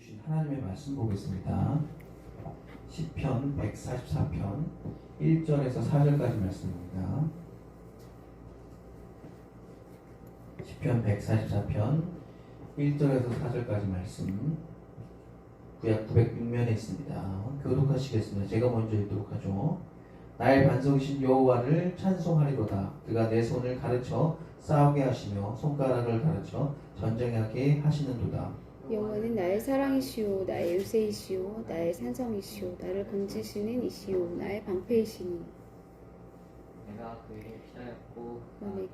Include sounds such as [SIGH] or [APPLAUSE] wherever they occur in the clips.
주신 하나님의 말씀 보겠습니다. 시편 144편 1절에서 4절까지 말씀입니다. 시편 144편 1절에서 4절까지 말씀 구약 906면에 있습니다. 교독하시겠습니다. 제가 먼저 읽도록 하죠. 나의 반석이신 여호와를 찬송하리로다. 그가 내 손을 가르쳐 싸우게 하시며 손가락을 가르쳐 전쟁하게 하시는도다. 여호와는 나의 사랑이시오 나의 요새이시오 나의 산성이시오 나를 건지시는 이시오 나의 방패이시니 내가 그에게 피하였고 너네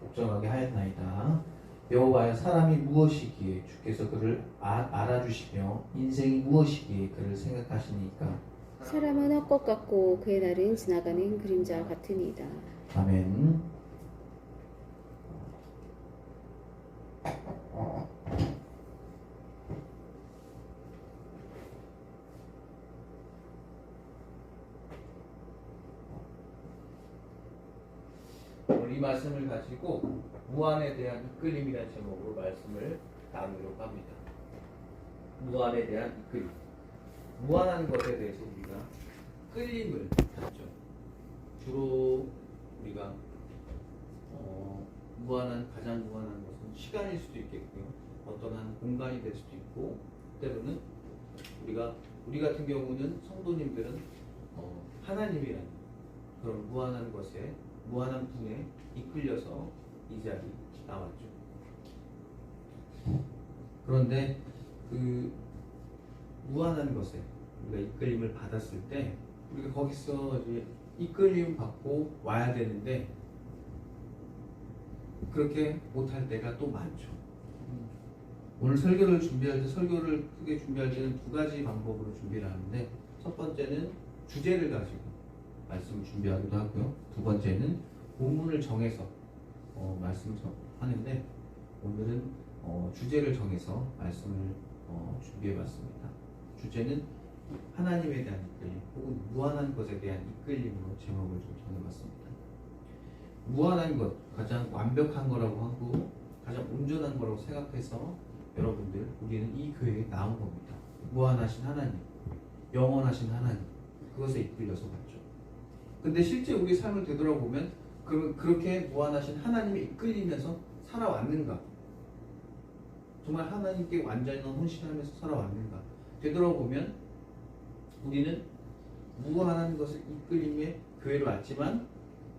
복종하게 하였나이다. 여호와여 사람이 무엇이기에 주께서 그를 아- 알아주시며 인생이 무엇이기에 그를 생각하시니까 사람은 헛것 같고 그의 날은 지나가는 그림자 같으니이다 아멘. 오늘 이 가지고 무한에 대한 이끌림이라는 제목으로 말씀을 나누려고 합니다. 무한에 대한 이끌림. 무한한 것에 대해서 우리가 끌림을 받죠. 주로 우리가 어, 무한한 가장 무한한 것은 시간일 수도 있겠고요. 어떤 한 공간이 될 수도 있고 때로는 우리가 우리 같은 경우는 성도님들은 어, 하나님이라는 그런 무한한 것에 무한한 분에 이끌려서 이 자리 나왔죠. 그런데 그 무한한 것에 우리가 이끌림을 받았을 때 우리가 거기서 이제 이끌림 받고 와야 되는데 그렇게 못할 때가 또 많죠. 오늘 설교를 준비할 때 설교를 크게 준비할 때는 두 가지 방법으로 준비를 하는데 첫 번째는 주제를 가지고 말씀을 준비하기도 하고요. 두 번째는 본문을 정해서 어, 말씀을 정- 하는데 오늘은 어, 주제를 정해서 말씀을 어, 준비해봤습니다. 주제는 하나님에 대한 이끌림 혹은 무한한 것에 대한 이끌림으로 제목을 좀 정해봤습니다. 무한한 것, 가장 완벽한 거라고 하고 가장 온전한 거라고 생각해서 여러분들 우리는 이 교회에 나온 겁니다. 무한하신 하나님, 영원하신 하나님 그것에 이끌려서 갔죠. 근데 실제 우리 삶을 되돌아보면 그, 그렇게 무한하신 하나님이 이끌리면서 살아왔는가? 정말 하나님께 완전히 헌신하면서 살아왔는가? 되돌아보면 우리는 무한한 것을 이끌림에 교회로 왔지만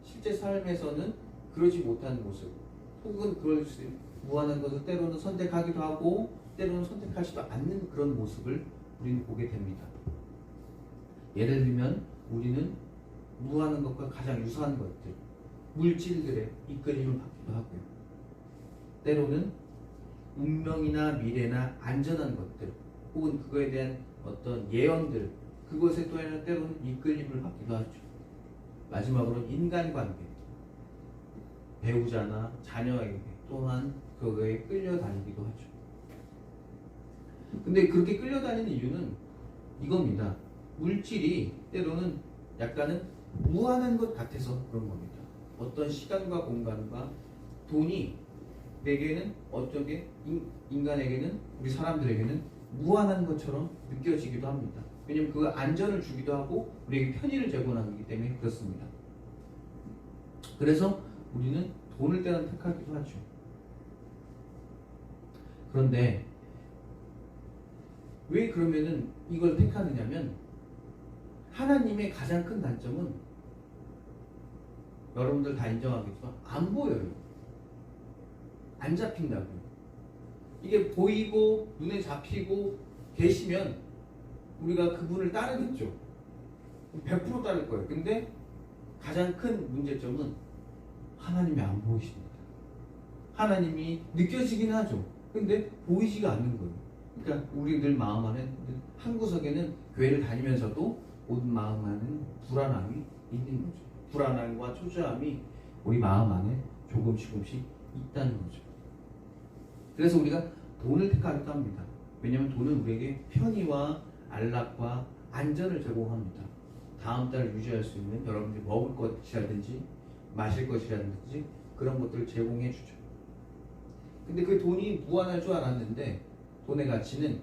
실제 삶에서는 그러지 못한 모습 혹은 그럴 수 무한한 것을 때로는 선택하기도 하고 때로는 선택하지도 않는 그런 모습을 우리는 보게 됩니다. 예를 들면 우리는 무한한 것과 가장 유사한 것들 물질들의 이끌림을 받기도 하고요. 때로는 운명이나 미래나 안전한 것들 혹은 그거에 대한 어떤 예언들 그것에 또 하나 때로는 이끌림을 받기도 하죠. 마지막으로는 인간관계 배우자나 자녀에게 또한 그거에 끌려다니기도 하죠. 근데 그렇게 끌려다니는 이유는 이겁니다. 물질이 때로는 약간은 무한한 것 같아서 그런 겁니다. 어떤 시간과 공간과 돈이 내게는 어쩌게 인- 인간에게는 우리 사람들에게는 무한한 것처럼 느껴지기도 합니다. 왜냐면 그 안전을 주기도 하고 우리에게 편의를 제공하기 때문에 그렇습니다. 그래서 우리는 돈을 때는 택하기도 하죠. 그런데 왜 그러면은 이걸 택하느냐면 하나님의 가장 큰 단점은 여러분들 다 인정하겠지만 안 보여요. 안 잡힌다고요. 이게 보이고 눈에 잡히고 계시면 우리가 그분을 따르겠죠. 100% 따를 거예요. 근데 가장 큰 문제점은 하나님이 안 보이십니다. 하나님이 느껴지긴 하죠. 근데 보이지가 않는 거예요. 그러니까 우리 늘 마음 안에 한 구석에는 교회를 다니면서도 온 마음 안에는 불안함이 있는 거죠. 불안함과 초조함이 우리 마음 안에 조금씩 조금씩 있다는 거죠. 그래서 우리가 돈을 택하기도 합니다. 왜냐하면 돈은 우리에게 편의와 안락과 안전을 제공합니다. 다음 달 유지할 수 있는 여러분들이 먹을 것이라든지 마실 것이라든지 그런 것들을 제공해 주죠. 근데 그 돈이 무한할 줄 알았는데 돈의 가치는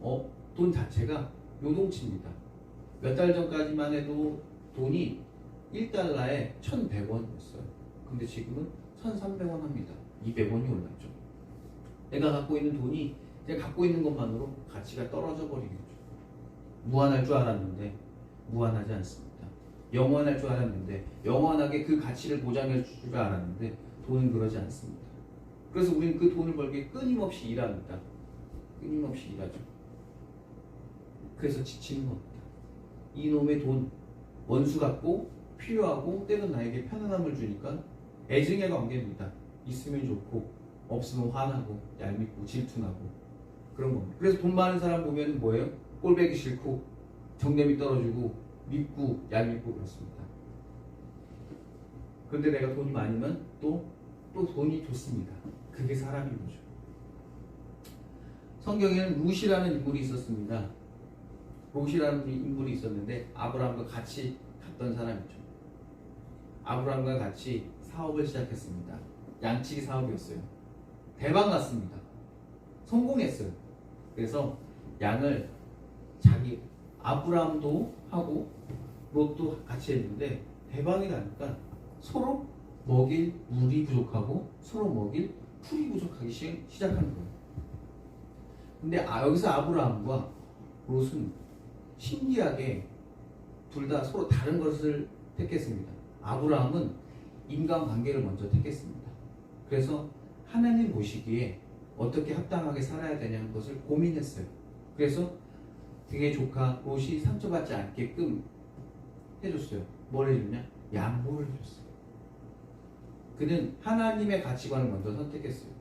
어, 돈 자체가 요동칩니다. 몇 달 전까지만 해도 돈이 1달러에 1,100원이었어요. 근데 지금은 1,300원 합니다. 200원이 올랐죠. 내가 갖고 있는 돈이 내가 갖고 있는 것만으로 가치가 떨어져 버리겠죠. 무한할 줄 알았는데 무한하지 않습니다. 영원할 줄 알았는데 영원하게 그 가치를 보장해 줄 줄 알았는데 돈은 그러지 않습니다. 그래서 우리는 그 돈을 벌기 끊임없이 일합니다. 끊임없이 일하죠. 그래서 지치는 겁니다. 이놈의 돈 원수 같고 필요하고 때론 나에게 편안함을 주니까 애증의 관계입니다. 있으면 좋고 없으면 화나고 얄밉고 질투나고 그런 겁니다. 그래서 돈 많은 사람 보면 뭐예요? 꼴배기 싫고 정념이 떨어지고 밉고 얄밉고 그렇습니다. 그런데 내가 돈이 많으면 또, 또 돈이 좋습니다. 그게 사람인 거죠. 성경에는 룻이라는 인물이 있었습니다. 롯이라는 인물이 있었는데 아브라함과 같이 갔던 사람이죠. 아브라함과 같이 사업을 시작했습니다. 양치기 사업이었어요. 대박 났습니다. 성공했어요. 그래서 양을 자기 아브라함도 하고 롯도 같이 했는데 대박이 나니까 서로 먹일 물이 부족하고 서로 먹일 풀이 부족하기 시- 시작한 거예요. 근데 아, 여기서 아브라함과 롯은 신기하게 둘 다 서로 다른 것을 택했습니다. 아브라함은 인간 관계를 먼저 택했습니다. 그래서 하나님 보시기에 어떻게 합당하게 살아야 되냐는 것을 고민했어요. 그래서 그의 조카 롯이 상처받지 않게끔 해줬어요. 뭘 해줬냐? 양보를 해줬어요. 그는 하나님의 가치관을 먼저 선택했어요.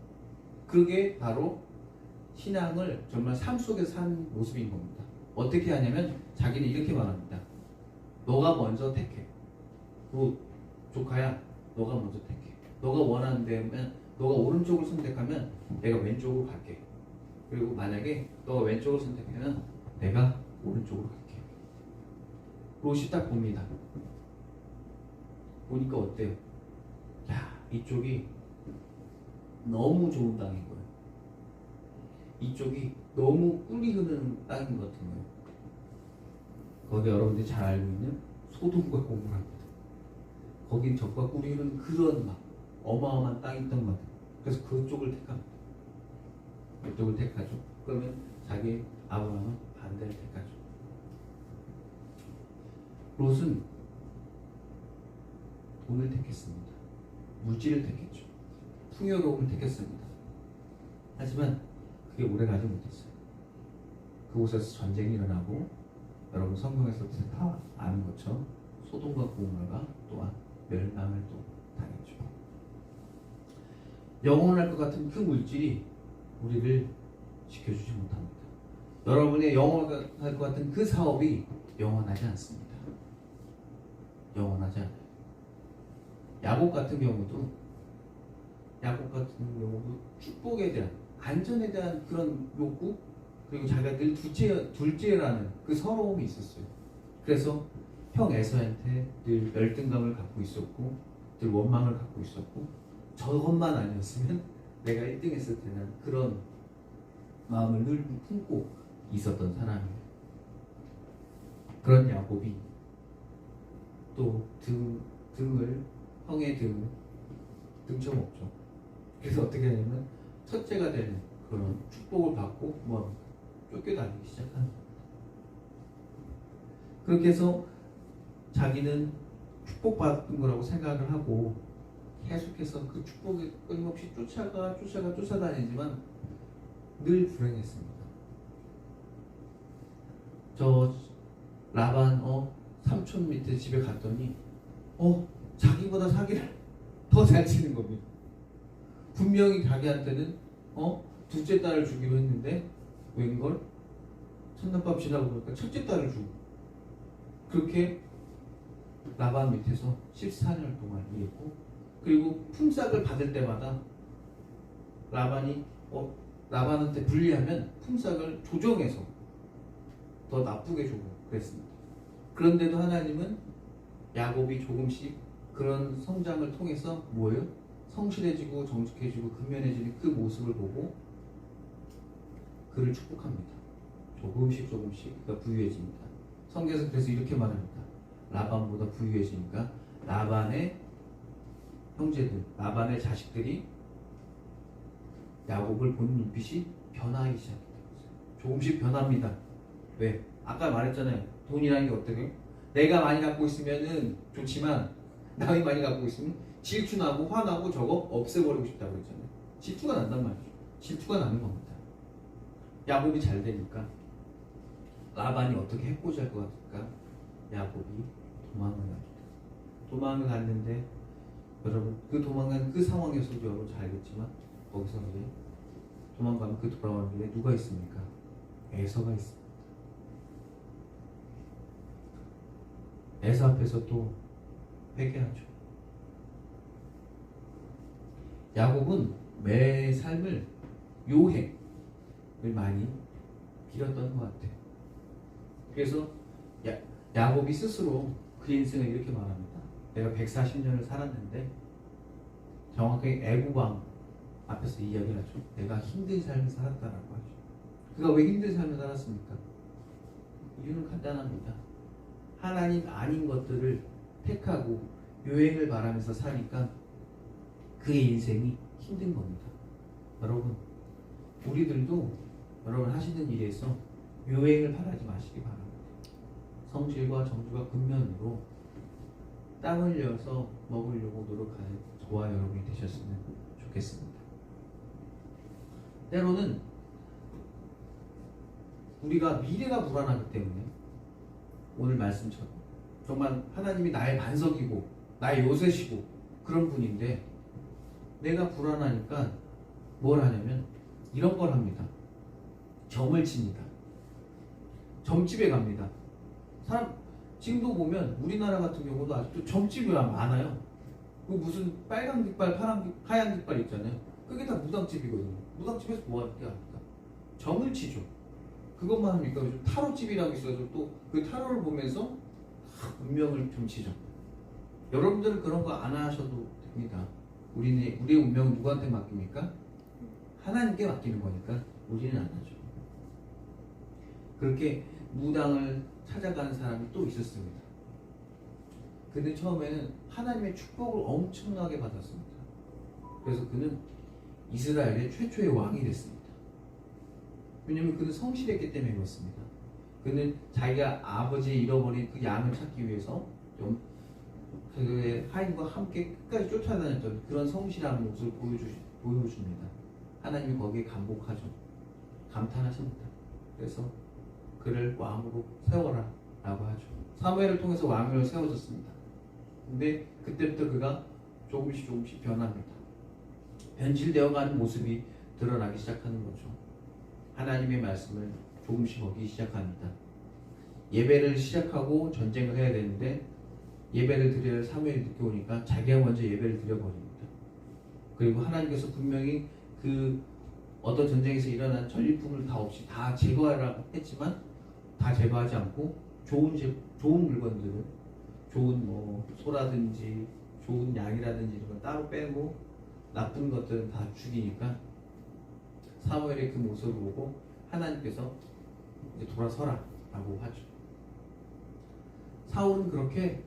그게 바로 신앙을 정말 삶 속에서 산 모습인 겁니다. 어떻게 하냐면 자기는 이렇게 말합니다. 너가 먼저 택해. 롯 조카야, 너가 먼저 택해. 너가 원하는 데면 너가 오른쪽을 선택하면 내가 왼쪽으로 갈게. 그리고 만약에 너가 왼쪽을 선택하면 내가 오른쪽으로 갈게. 롯이 딱 봅니다. 보니까 어때요? 야, 이쪽이 너무 좋은 땅인 거예요. 이쪽이 너무 꿀이 흐르는 땅인 것 같은 거예요. 거기 여러분들이 잘 알고 있는 소돔과 고모라입니다. 거긴 적과 꿀이 흐르는 그런 막 어마어마한 땅이 있던 것 같아요. 그래서 그쪽을 택합니다. 그쪽을 택하죠. 그러면 자기 아브라함은 반대를 택하죠. 롯은 돈을 택했습니다. 물질을 택했죠. 풍요로움을 택했습니다. 하지만 그게 오래 가지 못했어요. 그곳에서 전쟁이 일어나고 여러분 성경에서 다 아는 것처럼 소돔과 고모라가 또한 멸망을 또 당했죠. 영원할 것 같은 그 물질이 우리를 지켜주지 못합니다. 여러분의 영원할 것 같은 그 사업이 영원하지 않습니다. 영원하지 않아요. 야곱 같은 경우도 야곱 같은 경우도 축복에 대한 안전에 대한 그런 욕구 그리고 자기가 늘 둘째 둘째라는 그 서러움이 있었어요. 그래서 형 에서한테 늘 열등감을 갖고 있었고 늘 원망을 갖고 있었고 저것만 아니었으면 내가 1등 했을 때는 그런 마음을 늘 품고 있었던 사람이에요. 그런 야곱이 또 등, 등을 형의 등을 등쳐먹죠. 그래서 어떻게 하냐면 첫째가 되는 그런 축복을 받고 뭐 쫓겨다니기 시작하는. 그렇게 해서 자기는 축복받은 거라고 생각을 하고 계속해서 그 축복에 끊임없이 쫓아가 쫓아가 쫓아다니지만 늘 불행했습니다. 저 라반 어 삼촌 밑에 집에 갔더니 어 자기보다 사기를 [LAUGHS] 더 잘 치는 겁니다. 분명히 자기한테는 어 둘째 딸을 주기로 했는데 웬걸 첫날밤 지나고 보니까 첫째 딸을 주고 그렇게 라반 밑에서 14년 동안 일했고 그리고 품삯을 받을 때마다 라반이 어, 라반한테 불리하면 품삯을 조정해서 더 나쁘게 주고 그랬습니다. 그런데도 하나님은 야곱이 조금씩 그런 성장을 통해서 뭐예요? 성실해지고 정직해지고 근면해지는 그 모습을 보고 그를 축복합니다. 조금씩 조금씩 그가 부유해집니다. 성경에서 그래서 이렇게 말합니다. 라반보다 부유해지니까 라반의 형제들, 라반의 자식들이 야곱을 보는 눈빛이 변하기 시작했다. 조금씩 변합니다. 왜? 아까 말했잖아요. 돈이라는 게 어떻게? 내가 많이 갖고 있으면은 좋지만 남이 많이 갖고 있으면 질투나고 화나고 저거 없애버리고 싶다고 그랬잖아요. 질투가 난단 말이죠. 질투가 나는 겁니다. 야곱이 잘 되니까 라반이 어떻게 해코지 할 것 같을까? 야곱이 도망을 갑니다. 도망을 갔는데 여러분 그 도망간 그 상황에서도 여러분 잘 알겠지만 거기서 이제 도망가면 그 돌아오는 길에 누가 있습니까? 에서가 있습니다. 에서 앞에서 또 회개하죠. 야곱은 매 삶을 요행을 많이 빌었던 것 같아요. 그래서 야, 야곱이 스스로 그 인생을 이렇게 말합니다. 내가 140년을 살았는데 정확하게 애구방 앞에서 이야기를 하죠. 내가 힘든 삶을 살았다라고 하죠. 그가 왜 힘든 삶을 살았습니까? 이유는 간단합니다. 하나님 아닌 것들을 택하고 요행을 바라면서 사니까 그의 인생이 힘든 겁니다. 여러분, 우리들도 여러분 하시는 일에서 요행을 바라지 마시기 바랍니다. 성실과 정주가 근면으로 땀 흘려서 먹으려고 노력하는 저와 여러분이 되셨으면 좋겠습니다. 때로는 우리가 미래가 불안하기 때문에 오늘 말씀처럼 정말 하나님이 나의 반석이고 나의 요새시고 그런 분인데 내가 불안하니까 뭘 하냐면 이런 걸 합니다. 점을 칩니다. 점집에 갑니다. 사람 지금도 보면 우리나라 같은 경우도 아직도 점집이 많아요. 그 무슨 빨간 깃발, 파란 깃, 하얀 깃발 있잖아요. 그게 다 무당집이거든요. 무당집에서 뭐 하는 합니까? 점을 치죠. 그것만 합니까? 타로집이라고 있어서 또 그 타로를 보면서 운명을 좀 치죠. 여러분들은 그런 거 안 하셔도 됩니다. 우리는 우리의 운명은 누구한테 맡깁니까? 하나님께 맡기는 거니까 우리는 안 하죠. 그렇게 무당을 찾아가는 사람이 또 있었습니다. 그는 처음에는 하나님의 축복을 엄청나게 받았습니다. 그래서 그는 이스라엘의 최초의 왕이 됐습니다. 왜냐하면 그는 성실했기 때문에 그렇습니다. 그는 자기가 아버지 잃어버린 그 양을 찾기 위해서 좀 그의 하인과 함께 끝까지 쫓아다녔던 그런 성실한 모습을 보여주, 보여줍니다. 하나님이 거기에 감복하죠. 감탄하십니다. 그래서 그를 왕으로 세워라 라고 하죠. 사무엘을 통해서 왕으로 세워졌습니다. 근데 그때부터 그가 조금씩 조금씩 변합니다. 변질되어가는 모습이 드러나기 시작하는 거죠. 하나님의 말씀을 조금씩 먹기 시작합니다. 예배를 시작하고 전쟁을 해야 되는데 예배를 드려야 할 사무엘이 늦게 오니까 자기가 먼저 예배를 드려버립니다. 그리고 하나님께서 분명히 그 어떤 전쟁에서 일어난 전리품을 다 없이 다 제거하라 했지만 다 제거하지 않고 좋은 제, 좋은 물건들을 좋은 뭐 소라든지 좋은 양이라든지 이런 거 따로 빼고 나쁜 것들은 다 죽이니까 사무엘의 그 모습을 보고 하나님께서 이제 돌아서라 라고 하죠. 사울은 그렇게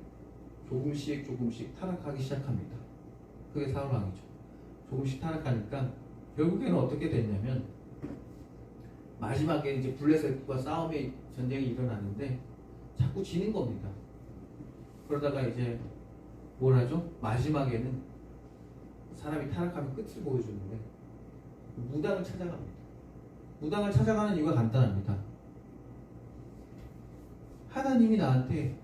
조금씩 조금씩 타락하기 시작합니다. 그게 사울 왕이죠. 조금씩 타락하니까 결국에는 어떻게 됐냐면 마지막에 이제 블레셋과 싸움이 전쟁이 일어나는데 자꾸 지는 겁니다. 그러다가 이제 뭘 하죠? 마지막에는 사람이 타락하면 끝을 보여주는데 무당을 찾아갑니다. 무당을 찾아가는 이유가 간단합니다. 하나님이 나한테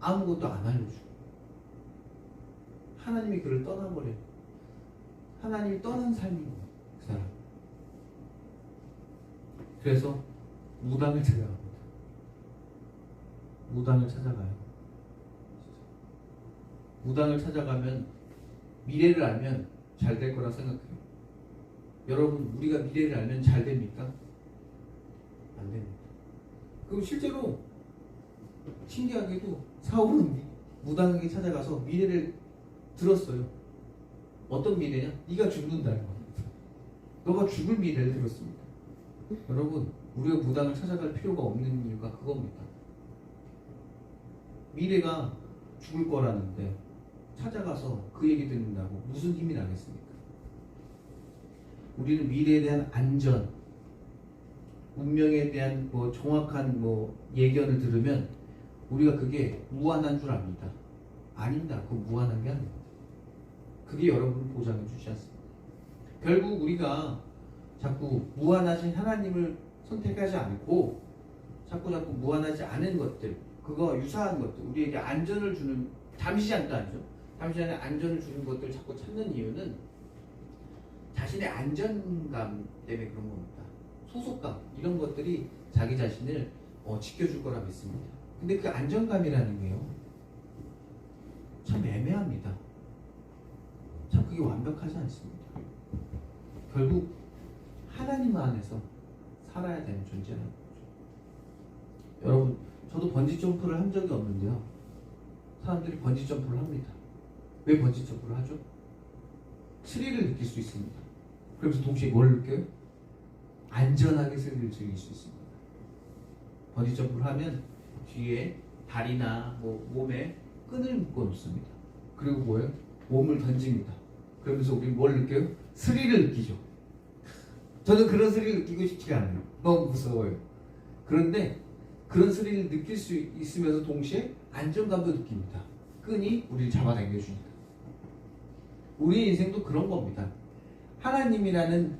아무것도 안 알려주고 하나님이 그를 떠나버려. 하나님이 떠난 삶인 거예요. 그 사람. 그래서 무당을 찾아갑니다. 무당을 찾아가요. 무당을 찾아가면 미래를 알면 잘 될 거라 생각해요. 여러분, 우리가 미래를 알면 잘 됩니까? 안 됩니다. 그럼 실제로 신기하게도 사울은 미- 무당에게 찾아가서 미래를 들었어요. 어떤 미래냐? 네가 죽는다는 겁니다. 너가 죽을 미래를 들었습니다. 여러분, 우리가 무당을 찾아갈 필요가 없는 이유가 그겁니다. 미래가 죽을 거라는데 찾아가서 그 얘기 듣는다고 무슨 힘이 나겠습니까? 우리는 미래에 대한 안전, 운명에 대한 뭐 정확한 뭐 예견을 들으면 우리가 그게 무한한 줄 압니다. 아닙니다. 그건 무한한 게 아닙니다. 그게 여러분을 보장해 주지 않습니다. 결국 우리가 자꾸 무한하신 하나님을 선택하지 않고 자꾸 자꾸 무한하지 않은 것들, 그거 유사한 것들, 우리에게 안전을 주는 잠시 잠깐이죠. 잠시 전에 안전을 주는 것들을 자꾸 찾는 이유는 자신의 안전감 때문에 그런 겁니다. 소속감 이런 것들이 자기 자신을 어, 지켜줄 거라 믿습니다. 근데 그 안정감이라는 게요 참 애매합니다. 참 그게 완벽하지 않습니다. 결국 하나님 안에서 살아야 되는 존재라는 거죠. 여러분, 저도 번지 점프를 한 적이 없는데요. 사람들이 번지 점프를 합니다. 왜 번지 점프를 하죠? 스릴을 느낄 수 있습니다. 그러면서 동시에 뭘 느껴요? 안전하게 스릴을 즐길 수 있습니다. 번지 점프를 하면 뒤에 다리나 뭐 몸에 끈을 묶어 놓습니다. 그리고 뭐예요? 몸을 던집니다. 그러면서 우리 뭘 느껴요? 스릴을 느끼죠. 저는 그런 스릴을 느끼고 싶지가 않아요. 너무 무서워요. 그런데 그런 스릴을 느낄 수 있으면서 동시에 안정감도 느낍니다. 끈이 우리를 잡아당겨 주니까. 우리 인생도 그런 겁니다. 하나님이라는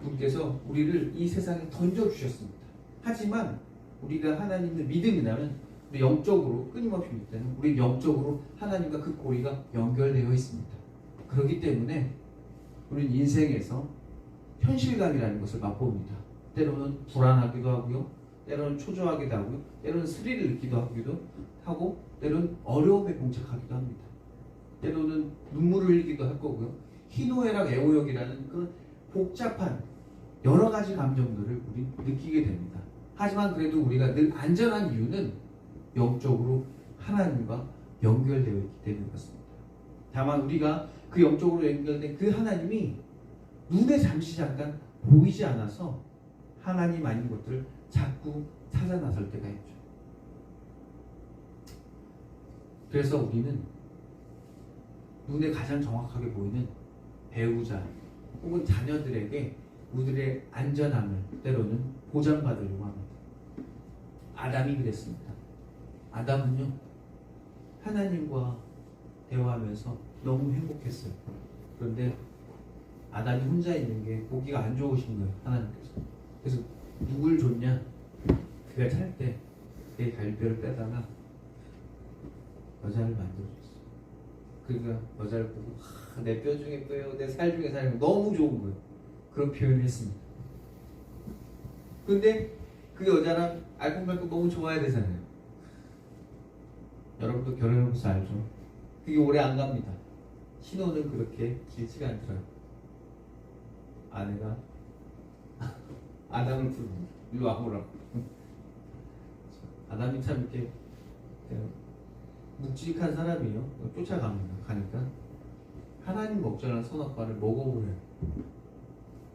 분께서 우리를 이 세상에 던져 주셨습니다. 하지만 우리가 하나님을 믿음이라면 영적으로 끊임없이 믿다는 우리 영적으로 하나님과 그 고리가 연결되어 있습니다. 그렇기 때문에 우리는 인생에서 현실감이라는 것을 맛봅니다. 때로는 불안하기도 하고요. 때로는 초조하기도 하고요. 때로는 스릴을 느끼기도 하기도 하고 때로는 어려움에 봉착하기도 합니다. 때로는 눈물을 흘리기도 할 거고요. 희노애락 애호역이라는 그 복잡한 여러 가지 감정들을 우리 느끼게 됩니다. 하지만 그래도 우리가 늘 안전한 이유는 영적으로 하나님과 연결되어 있기 때문에 그렇습니다. 다만 우리가 그 영적으로 연결된 그 하나님이 눈에 잠시 잠깐 보이지 않아서 하나님 아닌 것들을 자꾸 찾아 나설 때가 있죠. 그래서 우리는 눈에 가장 정확하게 보이는 배우자 혹은 자녀들에게 우리들의 안전함을 때로는 보장받으려고 합니다. 아담이 그랬습니다. 아담은요 하나님과 대화하면서 너무 행복했어요. 그런데 아담이 혼자 있는 게 보기가 안 좋으신 거예요 하나님께서. 그래서 누굴 줬냐? 그가 찰 때 내 갈비뼈를 빼다가 여자를 만들어줬어. 그러니까 여자를 보고 내뼈 중에 뼈요, 내 살 중에 살이 너무 좋은 거예요. 그런 표현을 했습니다. 근데 그 여자랑 알콩달콩 너무 좋아야 되잖아요. 여러분도 결혼해보서 알죠? 그게 오래 안 갑니다. 신혼은 그렇게 길지가 않더라고요. 아내가 [LAUGHS] 아담을 부릅니다. 일로 와보라고. 아담이 참 이렇게 그냥 묵직한 사람이에요. 쫓아갑니다. 가니까 하나님 먹자는 선악과를 먹어보래요.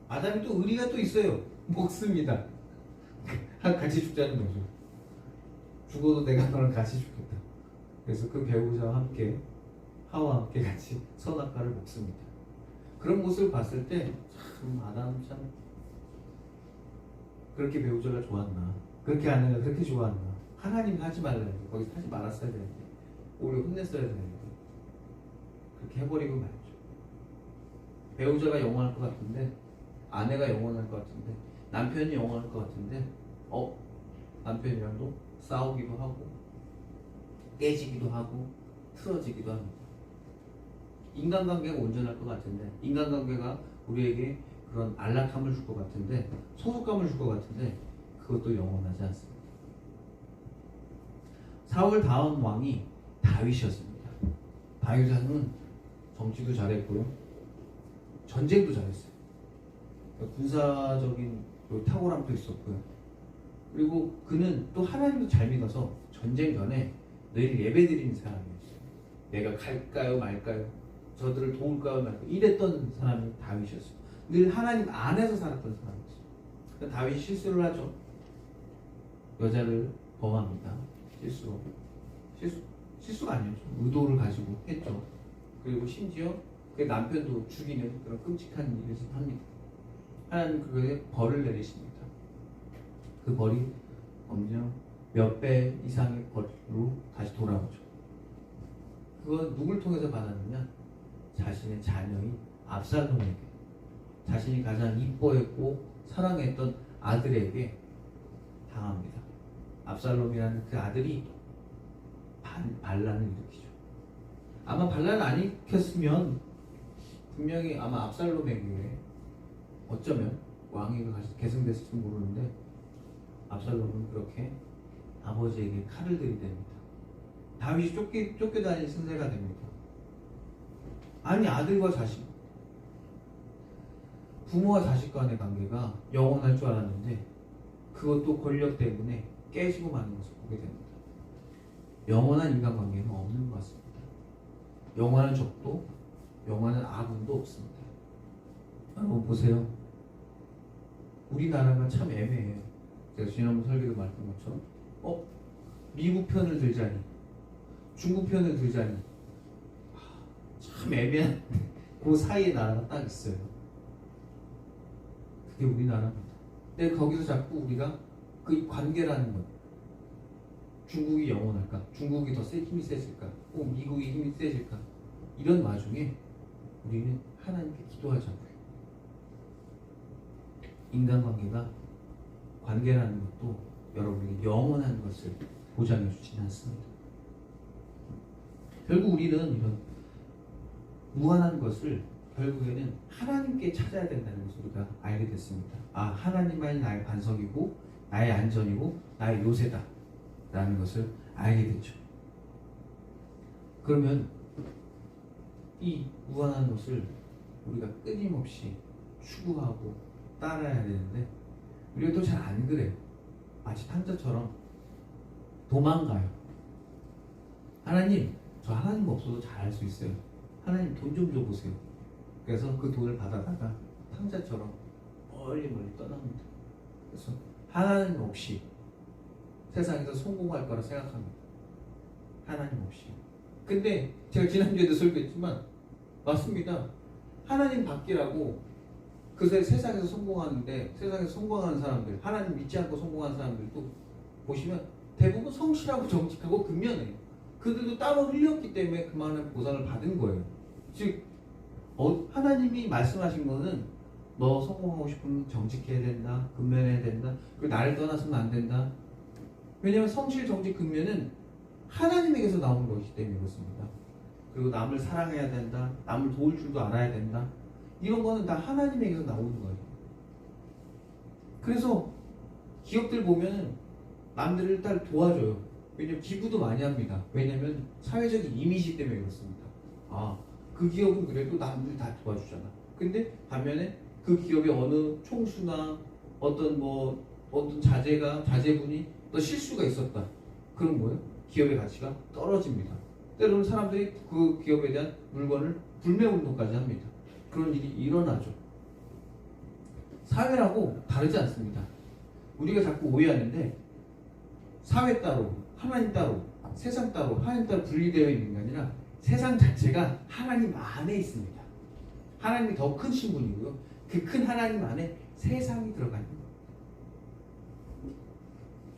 아담이 또 의리가 또 있어요. [LAUGHS] 먹습니다. [LAUGHS] 같이 죽자는 거죠. 죽어도 내가 너랑 같이 죽겠다. 그래서 그 배우자와 함께 하와 함께 같이 선악과를 먹습니다. 그런 모습을 봤을 때 참 아담 참 그렇게 배우자가 좋았나 그렇게 아내가 그렇게 좋았나 하나님 하지 말라는데 거기서 하지 말았어야 되는데 오히려 혼냈어야 되는데 그렇게 해버리고 말죠. 배우자가 영원할 것 같은데 아내가 영원할 것 같은데 남편이 영원할 것 같은데 어 남편이랑도 싸우기도 하고 깨지기도 하고 틀어지기도 합니다. 인간관계가 온전할 것 같은데 인간관계가 우리에게 그런 안락함을 줄 것 같은데 소속감을 줄 것 같은데 그것도 영원하지 않습니다. 사울 다음 왕이 다윗이었습니다. 다윗 왕은 정치도 잘했고요. 전쟁도 잘했어요. 군사적인 그 탁월함도 있었고요. 그리고 그는 또 하나님도 잘 믿어서 전쟁 전에 늘 예배 드리는 사람이었어요. 내가 갈까요 말까요? 저들을 도울까 말까 이랬던 사람이 다윗이었어요. 늘 하나님 안에서 살았던 사람이었어요. 그러니까 다윗이 실수를 하죠. 여자를 범합니다. 실수로. 실수, 실수가 아니었죠. 의도를 가지고 했죠. 그리고 심지어 그 남편도 죽이는 그런 끔찍한 일을 합니다. 하나님 그거에 벌을 내리십니다. 그 벌이 엄청 몇배 이상의 벌로 다시 돌아오죠. 그건 누굴 통해서 받았느냐? 자신의 자녀인 압살롬에게 자신이 가장 이뻐했고 사랑했던 아들에게 당합니다. 압살롬이라는 그 아들이 반, 반란을 일으키죠. 아마 반란을 안 일으켰으면 분명히 아마 압살롬에게 어쩌면 왕위가 계승됐을지 모르는데 압살롬은 그렇게 아버지에게 칼을 들이댑니다. 다윗이 쫓기, 쫓겨다닌 승세가 됩니다. 아니 아들과 자식 부모와 자식 간의 관계가 영원할 줄 알았는데 그것도 권력 때문에 깨지고 마는 것을 보게 됩니다. 영원한 인간관계는 없는 것 같습니다. 영원한 적도 영원한 아군도 없습니다. 여러분 보세요. 우리나라가 참 애매해요. 제가 지난번 설계도 말했던 것처럼 어? 미국 편을 들자니 중국 편을 들자니 하, 참 애매한 [LAUGHS] 그 사이에 나라가 딱 있어요. 그게 우리나라입니다. 근데 거기서 자꾸 우리가 그 관계라는 것 중국이 영원할까? 중국이 더 세, 힘이 세질까? 꼭 미국이 힘이 세질까? 이런 와중에 우리는 하나님께 기도하자고요. 인간관계가 관계라는 것도 여러분에게 영원한 것을 보장해 주지는 않습니다. 결국 우리는 이런 무한한 것을 결국에는 하나님께 찾아야 된다는 것을 우리가 알게 됐습니다. 아, 하나님만이 나의 반석이고 나의 안전이고 나의 요새다 라는 것을 알게 됐죠. 그러면 이 무한한 것을 우리가 끊임없이 추구하고 따라야 되는데 우리가 또 잘 안 그래요. 마치 탕자처럼 도망가요. 하나님, 저 하나님 없어도 잘할 수 있어요. 하나님 돈 좀 줘보세요. 그래서 그 돈을 받아다가 탕자처럼 멀리 멀리 떠납니다. 그래서 하나님 없이 세상에서 성공할 거라 생각합니다. 하나님 없이. 근데 제가 지난주에도 설교했지만 맞습니다. 하나님 받기라고 그 세- 세상에서 성공하는데 세상에서 성공하는 사람들 하나님 믿지 않고 성공하는 사람들도 보시면 대부분 성실하고 정직하고 근면해요. 그들도 땀을 흘렸기 때문에 그만한 보상을 받은 거예요. 즉 어, 하나님이 말씀하신 거는 너 성공하고 싶으면 정직해야 된다, 근면해야 된다, 그리고 나를 떠나서는 안 된다. 왜냐하면 성실, 정직, 근면은 하나님에게서 나오는 것이기 때문에 그렇습니다. 그리고 남을 사랑해야 된다, 남을 도울 줄도 알아야 된다. 이런 거는 다 하나님에게서 나오는 거예요. 그래서 기업들 보면 남들을 일단 도와줘요. 왜냐면 기부도 많이 합니다. 왜냐면 사회적인 이미지 때문에 그렇습니다. 아, 그 기업은 그래도 남들 다 도와주잖아. 근데 반면에 그 기업의 어느 총수나 어떤 뭐 어떤 자재가 자재분이 또 실수가 있었다. 그럼 뭐예요? 기업의 가치가 떨어집니다. 때로는 사람들이 그 기업에 대한 물건을 불매 운동까지 합니다. 그런 일이 일어나죠. 사회라고 다르지 않습니다. 우리가 자꾸 오해하는데 사회 따로, 하나님 따로, 세상 따로, 하나님 따로 분리되어 있는 게 아니라 세상 자체가 하나님 안에 있습니다. 하나님이 더 큰 신분이고요. 그 큰 하나님 안에 세상이 들어가 있는 거예요.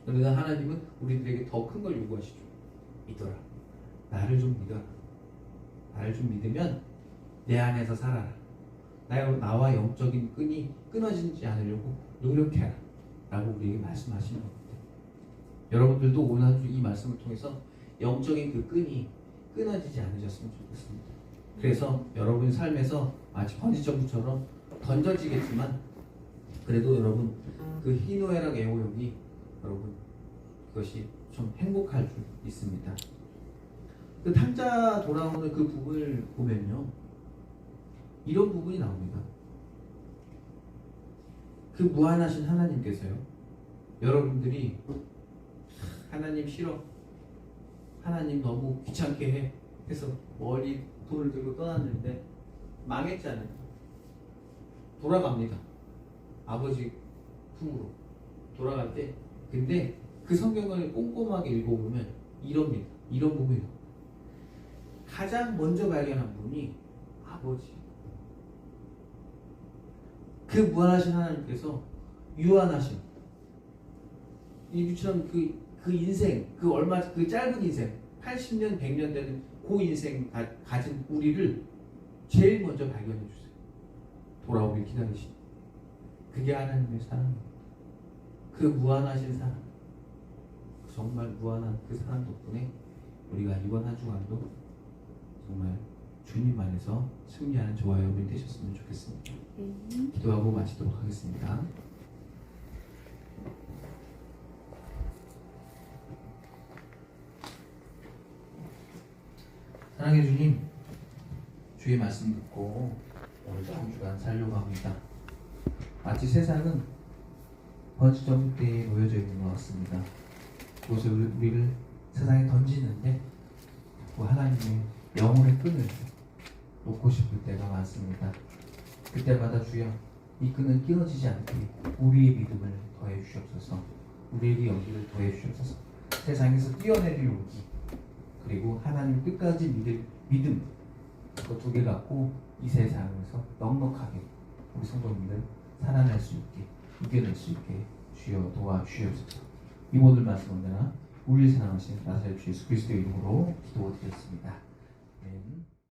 그러나 하나님은 우리들에게 더 큰 걸 요구하시죠. 믿어라. 나를 좀 믿어라. 나를 좀 믿으면 내 안에서 살아라. 나와, 나와 영적인 끈이 끊어지지 않으려고 노력해라. 라고 우리에게 말씀하시는 겁니다. 여러분들도 오늘 한 주 이 말씀을 통해서 영적인 그 끈이 끊어지지 않으셨으면 좋겠습니다. 그래서 여러분 삶에서 마치 번지점프처럼 던져지겠지만 그래도 여러분 그 희노애락 애호욕이 여러분 그것이 좀 행복할 줄 믿습니다. 그 탕자 돌아오는 그 부분을 보면요 이런 부분이 나옵니다. 그 무한하신 하나님께서요 여러분들이 하나님 싫어 하나님 너무 귀찮게 해 해서 멀리 돈을 들고 떠났는데 망했잖아요. 돌아갑니다. 아버지 품으로 돌아갈 때 근데 그 성경을 꼼꼼하게 읽어보면 이럽니다. 이런 부분이요. 가장 먼저 발견한 분이 아버지. 그 무한하신 하나님께서 유한하신 이처럼 그, 그 인생 그 얼마 그 짧은 인생 80년 100년 되는 그 인생 가, 가진 우리를 제일 먼저 발견해 주세요. 돌아오길 기다리시. 그게 하나님의 사랑입니다. 그 무한하신 사랑. 정말 무한한 그 사랑 덕분에 우리가 이번 한 주간도 정말 주님 안에서 승리하는 저와 여러분이 되셨으면 좋겠습니다. 네. 기도하고 마치도록 하겠습니다. 사랑해 주님, 주의 말씀 듣고 오늘도 한 주간 살려고 합니다. 마치 세상은 번지점대에 놓여져 있는 것 같습니다. 우리- 우리를 세상에 던지는데 그 하나님의 영혼의 끈을 놓고 싶을 때가 많습니다. 그때마다 주여 이 끈은 끊어지지 않게 우리의 믿음을 더해 주시옵소서 우리에게 용기를 더해 주시옵소서 세상에서 뛰어내릴 용기 그리고 하나님 끝까지 믿을 믿음 그 두 개 갖고 이 세상에서 넉넉하게 우리 성도님들 살아날 수 있게 이겨낼 수 있게 주여 도와주시옵소서 이 모든 말씀 언제나 우리 사랑하신 나사렛 주 예수 그리스도의 이름으로 기도드렸습니다. 아멘.